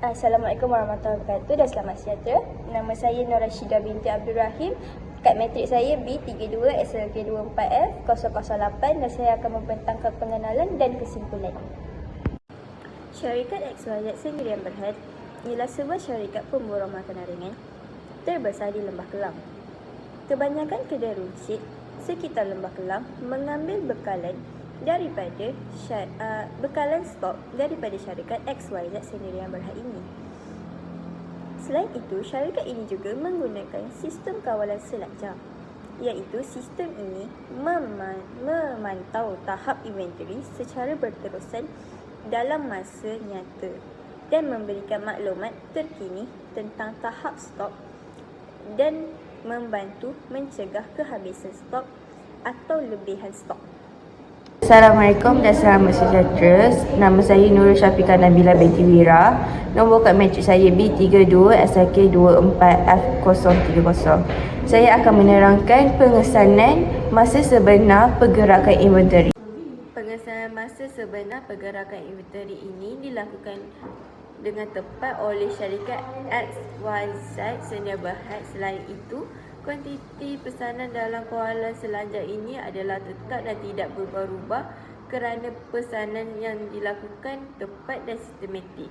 Assalamualaikum warahmatullahi wabarakatuh dan selamat sejahtera. Nama saya Nur Rashidah binti Abdul Rahim. Kad matrik saya B32 SLK24F 008 dan saya akan membentangkan pengenalan dan kesimpulan. Syarikat XYZ Sendirian Berhad ialah sebuah syarikat pemborong makanan ringan terbesar di Lembah Kelang. Kebanyakan kedai runcit sekitar Lembah Kelang mengambil bekalan daripada syar, uh, bekalan stok daripada syarikat XYZ Sendirian Berhad ini. Selain itu, syarikat ini juga menggunakan sistem kawalan selat jam iaitu sistem ini meman- memantau tahap inventory secara berterusan dalam masa nyata dan memberikan maklumat terkini tentang tahap stok dan membantu mencegah kehabisan stok atau lebihan stok. Assalamualaikum dan selamat sejahtera. Nama saya Nurul Syafiqah Nabila binti Wira. Nombor kad matrik saya B32 SLK24F030. Saya akan menerangkan pengesanan masa sebenar pergerakan inventory. Pengesanan masa sebenar pergerakan inventory ini dilakukan dengan tepat oleh syarikat XYZ Sedia Berhad. Selain itu, kuantiti pesanan dalam kawalan selanjang ini adalah tetap dan tidak berubah-ubah kerana pesanan yang dilakukan tepat dan sistematik.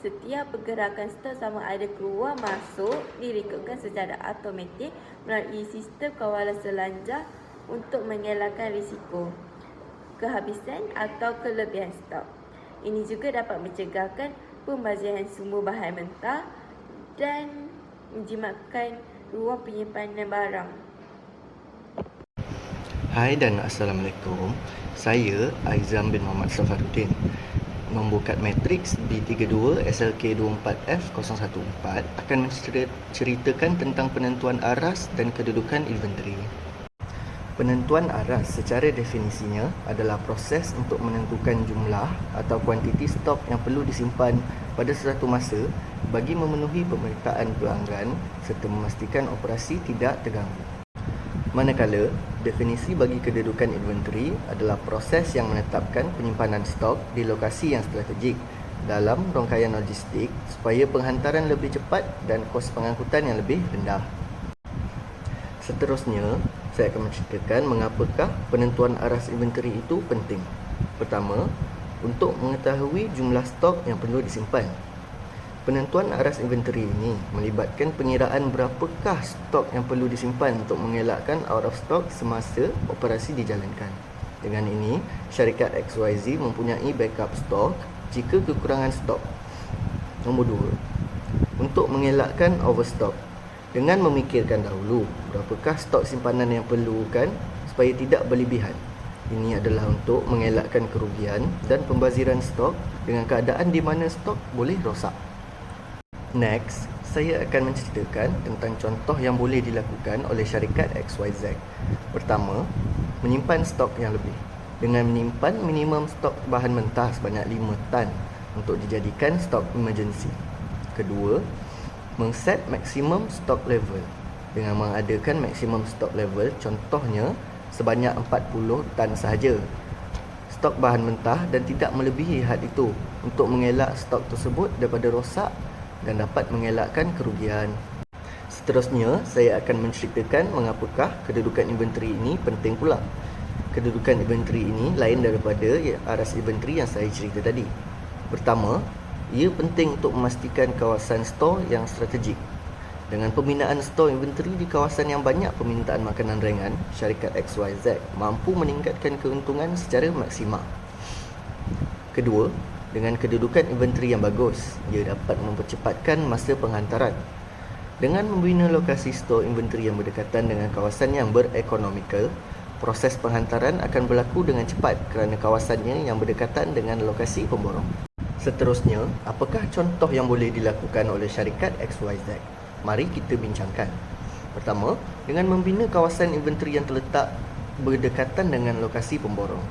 Setiap pergerakan stok sama ada keluar masuk direkodkan secara automatik melalui sistem kawalan selanjang untuk mengelakkan risiko kehabisan atau kelebihan stok. Ini juga dapat mencegahkan pembaziran sumber bahan mentah dan menjimatkan ruang penyimpanan barang. Hai dan Assalamualaikum. Saya Aizam bin Muhammad Safaruddin. Kad matriks B32 SLK24F014 akan menceritakan tentang penentuan aras dan kedudukan inventory. Penentuan aras secara definisinya adalah proses untuk menentukan jumlah atau kuantiti stok yang perlu disimpan pada sesuatu masa bagi memenuhi permintaan pelanggan serta memastikan operasi tidak terganggu. Manakala, definisi bagi kedudukan inventory adalah proses yang menetapkan penyimpanan stok di lokasi yang strategik dalam rangkaian logistik supaya penghantaran lebih cepat dan kos pengangkutan yang lebih rendah. Seterusnya, saya akan menceritakan mengapakah penentuan aras inventory itu penting. Pertama, untuk mengetahui jumlah stok yang perlu disimpan. Penentuan aras inventory ini melibatkan pengiraan berapakah stok yang perlu disimpan untuk mengelakkan out of stock semasa operasi dijalankan. Dengan ini, syarikat XYZ mempunyai backup stok jika kekurangan stok. Nombor 2. Untuk mengelakkan overstock dengan memikirkan dahulu berapakah stok simpanan yang perlukan supaya tidak berlebihan. Ini adalah untuk mengelakkan kerugian dan pembaziran stok dengan keadaan di mana stok boleh rosak. Next, saya akan menceritakan tentang contoh yang boleh dilakukan oleh syarikat XYZ. Pertama, menyimpan stok yang lebih. Dengan menyimpan minimum stok bahan mentah sebanyak 5 tan untuk dijadikan stok emergency. Kedua, mengset maksimum stok level dengan mengadakan maksimum stok level contohnya sebanyak 40 tan sahaja stok bahan mentah dan tidak melebihi had itu untuk mengelak stok tersebut daripada rosak dan dapat mengelakkan kerugian. Seterusnya, saya akan menceritakan mengapakah kedudukan inventory ini penting pula. Kedudukan inventory ini lain daripada aras inventory yang saya cerita tadi. Pertama, ia penting untuk memastikan kawasan stor yang strategik. Dengan pembinaan stor inventory di kawasan yang banyak permintaan makanan ringan, syarikat XYZ mampu meningkatkan keuntungan secara maksimal. Kedua, dengan kedudukan inventory yang bagus, ia dapat mempercepatkan masa penghantaran. Dengan membina lokasi stor inventory yang berdekatan dengan kawasan yang berekonomikal, proses penghantaran akan berlaku dengan cepat kerana kawasannya yang berdekatan dengan lokasi pemborong. Seterusnya, apakah contoh yang boleh dilakukan oleh syarikat XYZ? Mari kita bincangkan. Pertama, dengan membina kawasan inventory yang terletak berdekatan dengan lokasi pemborong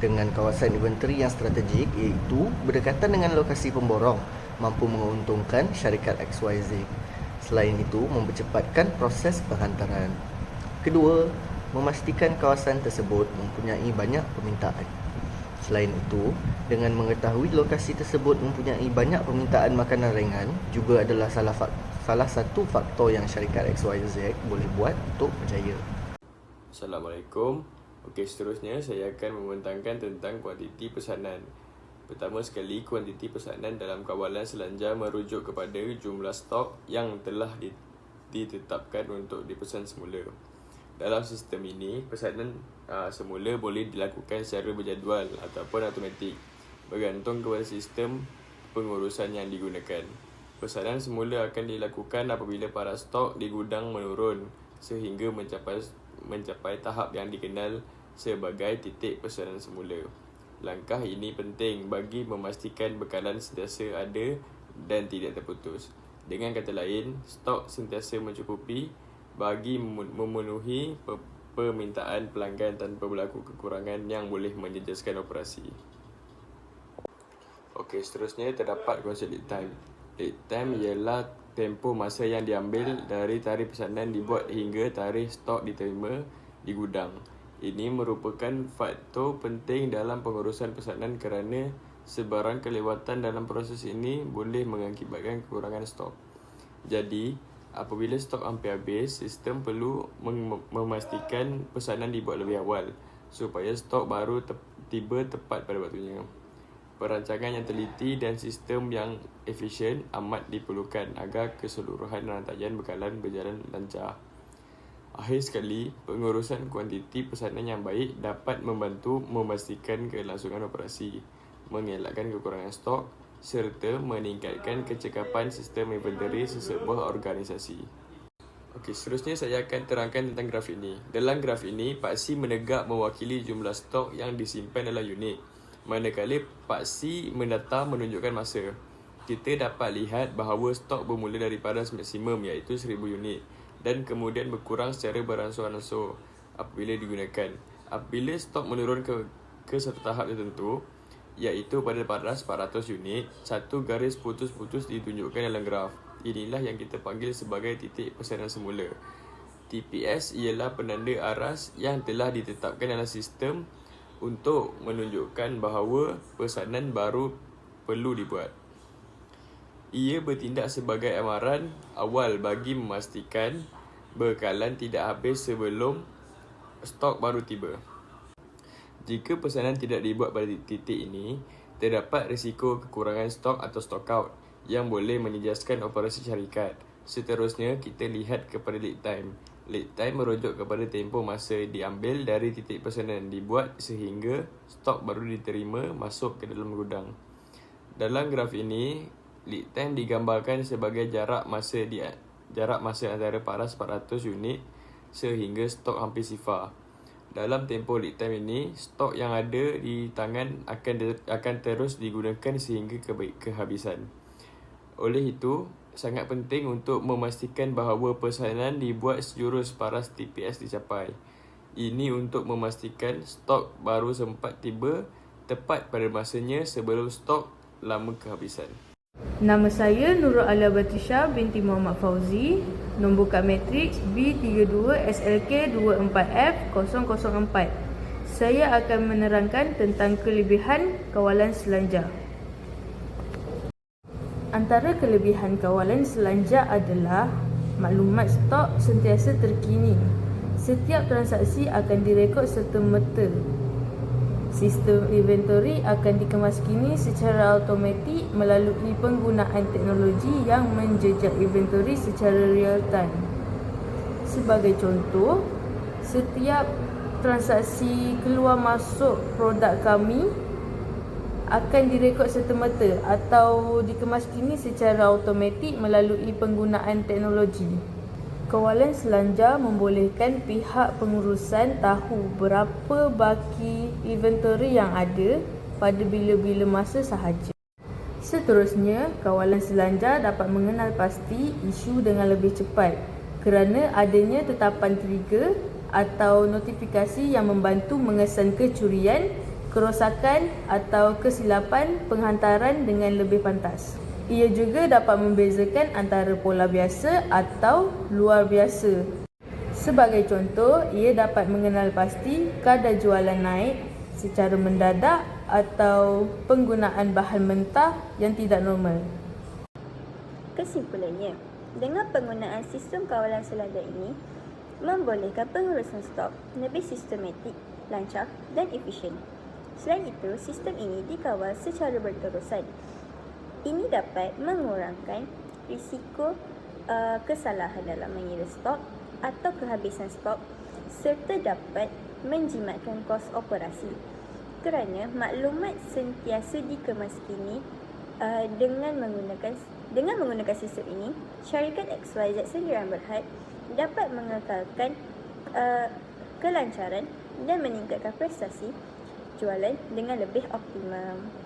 dengan kawasan inventory yang strategik iaitu berdekatan dengan lokasi pemborong mampu menguntungkan syarikat XYZ. Selain itu, mempercepatkan proses penghantaran. Kedua, memastikan kawasan tersebut mempunyai banyak permintaan. Selain itu, dengan mengetahui lokasi tersebut mempunyai banyak permintaan makanan ringan juga adalah salah fak- salah satu faktor yang syarikat XYZ boleh buat untuk berjaya. Assalamualaikum. Okey, seterusnya saya akan membentangkan tentang kuantiti pesanan. Pertama sekali, kuantiti pesanan dalam kawalan selanjar merujuk kepada jumlah stok yang telah ditetapkan untuk dipesan semula. Dalam sistem ini, pesanan aa, semula boleh dilakukan secara berjadual ataupun automatik bergantung kepada sistem pengurusan yang digunakan. Pesanan semula akan dilakukan apabila para stok di gudang menurun sehingga mencapai mencapai tahap yang dikenal sebagai titik pesanan semula. Langkah ini penting bagi memastikan bekalan sentiasa ada dan tidak terputus. Dengan kata lain, stok sentiasa mencukupi bagi memenuhi permintaan pelanggan tanpa berlaku kekurangan yang boleh menjejaskan operasi. Okey, seterusnya terdapat konsep lead time. Lead time ialah tempoh masa yang diambil dari tarikh pesanan dibuat hingga tarikh stok diterima di gudang. Ini merupakan faktor penting dalam pengurusan pesanan kerana sebarang kelewatan dalam proses ini boleh mengakibatkan kekurangan stok. Jadi, apabila stok hampir habis, sistem perlu mem- memastikan pesanan dibuat lebih awal supaya stok baru te- tiba tepat pada waktunya. Perancangan yang teliti dan sistem yang efisien amat diperlukan agar keseluruhan rantaian bekalan berjalan lancar. Akhir sekali, pengurusan kuantiti pesanan yang baik dapat membantu memastikan kelangsungan operasi, mengelakkan kekurangan stok serta meningkatkan kecekapan sistem inventory sesebuah organisasi. Okey, seterusnya saya akan terangkan tentang graf ini. Dalam graf ini, paksi menegak mewakili jumlah stok yang disimpan dalam unit. Manakala paksi mendatar menunjukkan masa. Kita dapat lihat bahawa stok bermula dari paras maksimum iaitu 1000 unit dan kemudian berkurang secara beransur-ansur apabila digunakan. Apabila stok menurun ke ke satu tahap tertentu, iaitu pada paras 400 unit, satu garis putus-putus ditunjukkan dalam graf. Inilah yang kita panggil sebagai titik pesanan semula. TPS ialah penanda aras yang telah ditetapkan dalam sistem untuk menunjukkan bahawa pesanan baru perlu dibuat. Ia bertindak sebagai amaran awal bagi memastikan bekalan tidak habis sebelum stok baru tiba. Jika pesanan tidak dibuat pada titik ini, terdapat risiko kekurangan stok atau stock out yang boleh menjejaskan operasi syarikat. Seterusnya, kita lihat kepada lead time. Lead time merujuk kepada tempoh masa diambil dari titik pesanan dibuat sehingga stok baru diterima masuk ke dalam gudang. Dalam graf ini, lead time digambarkan sebagai jarak masa di jarak masa antara paras 400 unit sehingga stok hampir sifar. Dalam tempoh lead time ini, stok yang ada di tangan akan akan terus digunakan sehingga ke kehabisan. Oleh itu, sangat penting untuk memastikan bahawa pesanan dibuat sejurus paras TPS dicapai. Ini untuk memastikan stok baru sempat tiba tepat pada masanya sebelum stok lama kehabisan. Nama saya Nurul Alia Batisha binti Muhammad Fauzi, nombor kad matriks B32SLK24F004. Saya akan menerangkan tentang kelebihan kawalan selanjar. Antara kelebihan kawalan selanjar adalah maklumat stok sentiasa terkini. Setiap transaksi akan direkod serta-merta Sistem inventory akan dikemaskini secara automatik melalui penggunaan teknologi yang menjejak inventory secara real time. Sebagai contoh, setiap transaksi keluar masuk produk kami akan direkod serta-merta atau dikemaskini secara automatik melalui penggunaan teknologi. Kawalan selanjar membolehkan pihak pengurusan tahu berapa baki inventory yang ada pada bila-bila masa sahaja. Seterusnya, kawalan selanjar dapat mengenal pasti isu dengan lebih cepat kerana adanya tetapan trigger atau notifikasi yang membantu mengesan kecurian, kerosakan atau kesilapan penghantaran dengan lebih pantas. Ia juga dapat membezakan antara pola biasa atau luar biasa. Sebagai contoh, ia dapat mengenal pasti kadar jualan naik secara mendadak atau penggunaan bahan mentah yang tidak normal. Kesimpulannya, dengan penggunaan sistem kawalan selada ini, membolehkan pengurusan stok lebih sistematik, lancar dan efisien. Selain itu, sistem ini dikawal secara berterusan. Ini dapat mengurangkan risiko uh, kesalahan dalam mengira stok atau kehabisan stok serta dapat menjimatkan kos operasi. Kerana maklumat sentiasa dikemas kini uh, dengan menggunakan dengan menggunakan sistem ini, syarikat XYZ Sendirian Berhad dapat mengekalkan uh, kelancaran dan meningkatkan prestasi jualan dengan lebih optimum.